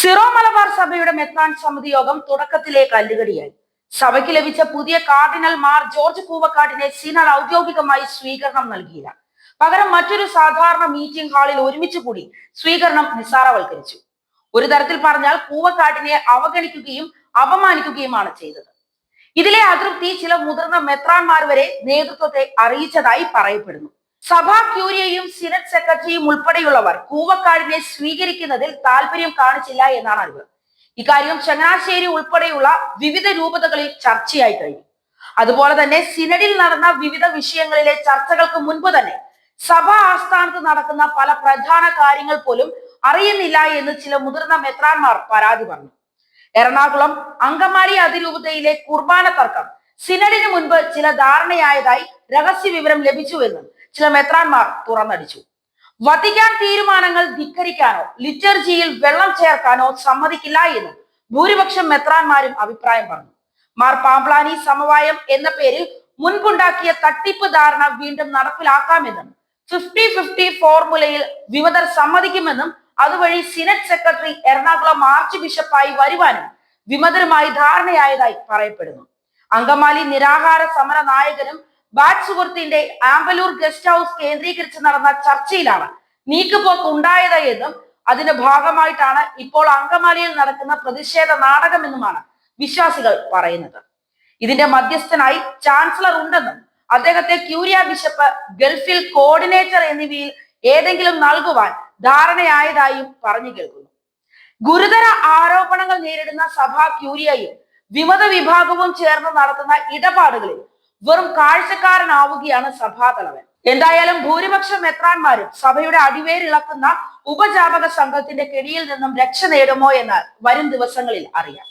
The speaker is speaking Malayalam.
സിറോ മലബാർ സഭയുടെ മെത്രാൻ സമിതി യോഗം തുടക്കത്തിലെ കല്ലുകടിയായി സഭയ്ക്ക് ലഭിച്ച പുതിയ കാർഡിനൽ മാർ ജോർജ് പൂവക്കാട്ടിനെ സിനഡ് ഔദ്യോഗികമായി സ്വീകരണം നൽകിയില്ല. പകരം മറ്റൊരു സാധാരണ മീറ്റിംഗ് ഹാളിൽ ഒരുമിച്ച് കൂടി സ്വീകരണം നിസ്സാരവൽക്കരിച്ചു. ഒരു തരത്തിൽ പറഞ്ഞാൽ പൂവക്കാട്ടിനെ അവഗണിക്കുകയും അപമാനിക്കുകയുമാണ് ചെയ്തത്. ഇതിലെ അതൃപ്തി ചില മുതിർന്ന മെത്രാൻമാർ വരെ നേതൃത്വത്തെ അറിയിച്ചതായി പറയപ്പെടുന്നു. സഭാ ക്യൂരിയയും സിനറ്റ് സെക്രട്ടറിയും ഉൾപ്പെടെയുള്ളവർ കൂവക്കാടിനെ സ്വീകരിക്കുന്നതിൽ താല്പര്യം കാണിച്ചില്ല എന്നാണ് അറിവ്. ഇക്കാര്യം ചങ്ങനാശ്ശേരി ഉൾപ്പെടെയുള്ള വിവിധ രൂപതകളിൽ ചർച്ചയായി കഴിഞ്ഞു. അതുപോലെ തന്നെ സിനഡിൽ നടന്ന വിവിധ വിഷയങ്ങളിലെ ചർച്ചകൾക്ക് മുൻപ് തന്നെ സഭാ ആസ്ഥാനത്ത് നടക്കുന്ന പല പ്രധാന കാര്യങ്ങൾ പോലും അറിയുന്നില്ല എന്ന് ചില മുതിർന്ന മെത്രാന്മാർ പരാതി പറഞ്ഞു. എറണാകുളം അങ്കമാലി അതിരൂപതയിലെ കുർബാന തർക്കം സിനഡിന് മുൻപ് ചില ധാരണയായതായി രഹസ്യ വിവരം ലഭിച്ചുവെന്നും ചില മെത്രാന്മാർ തുറന്നടിച്ചു. വത്തിക്കാൻ തീരുമാനങ്ങൾ ധിക്കരിക്കാനോ ലിറ്റർജിയിൽ വെള്ളം ചേർക്കാനോ സമ്മതിക്കില്ല എന്നും ഭൂരിപക്ഷം മെത്രാന്മാരും അഭിപ്രായം പറഞ്ഞു. മാർ പാംപ്ലാനി സമവായം എന്ന പേരിൽ മുൻപുണ്ടാക്കിയ തട്ടിപ്പ് ധാരണ വീണ്ടും നടപ്പിലാക്കാമെന്നും ഫിഫ്റ്റി ഫിഫ്റ്റി ഫോർമുലയിൽ വിമതർ സമ്മതിക്കുമെന്നും അതുവഴി സിനറ്റ് സെക്രട്ടറി എറണാകുളം ആർച്ച് ബിഷപ്പായി വരുവാനും വിമതരുമായി ധാരണയായതായി പറയപ്പെടുന്നു. അങ്കമാലി നിരാഹാര സമര നായകനും ബാറ്റ് സുഹൃത്തിന്റെ ആംബലൂർ ഗസ്റ്റ് ഹൗസ് കേന്ദ്രീകരിച്ച് നടന്ന ചർച്ചയിലാണ് നീക്കുപോക്ക് ഉണ്ടായത് എന്നും അതിന്റെ ഭാഗമായിട്ടാണ് ഇപ്പോൾ അങ്കമാലിയിൽ നടക്കുന്ന പ്രതിഷേധ നാടകമെന്നുമാണ് വിശ്വാസികൾ പറയുന്നത്. ഇതിന്റെ മധ്യസ്ഥനായി ചാൻസലർ ഉണ്ടെന്നും അദ്ദേഹത്തെ ക്യൂരിയ ബിഷപ്പ് ഗൾഫിൽ കോർഡിനേറ്റർ എന്നിവയിൽ ഏതെങ്കിലും നൽകുവാൻ ധാരണയായതായും പറഞ്ഞു കേൾക്കുന്നു. ഗുരുതര ആരോപണങ്ങൾ നേരിടുന്ന സഭാ ക്യൂരിയയും വിമത വിഭാഗവും ചേർന്ന് നടത്തുന്ന ഇടപാടുകളിൽ വെറും കാഴ്ചക്കാരനാവുകയാണ് സഭാതലവൻ. എന്തായാലും ഭൂരിപക്ഷം മെത്രാന്മാരും സഭയുടെ അടിവേരിളക്കുന്ന ഉപജാപക സംഘത്തിന്റെ കെണിയിൽ നിന്നും രക്ഷ നേടുമോ എന്ന് വരും ദിവസങ്ങളിൽ അറിയാം.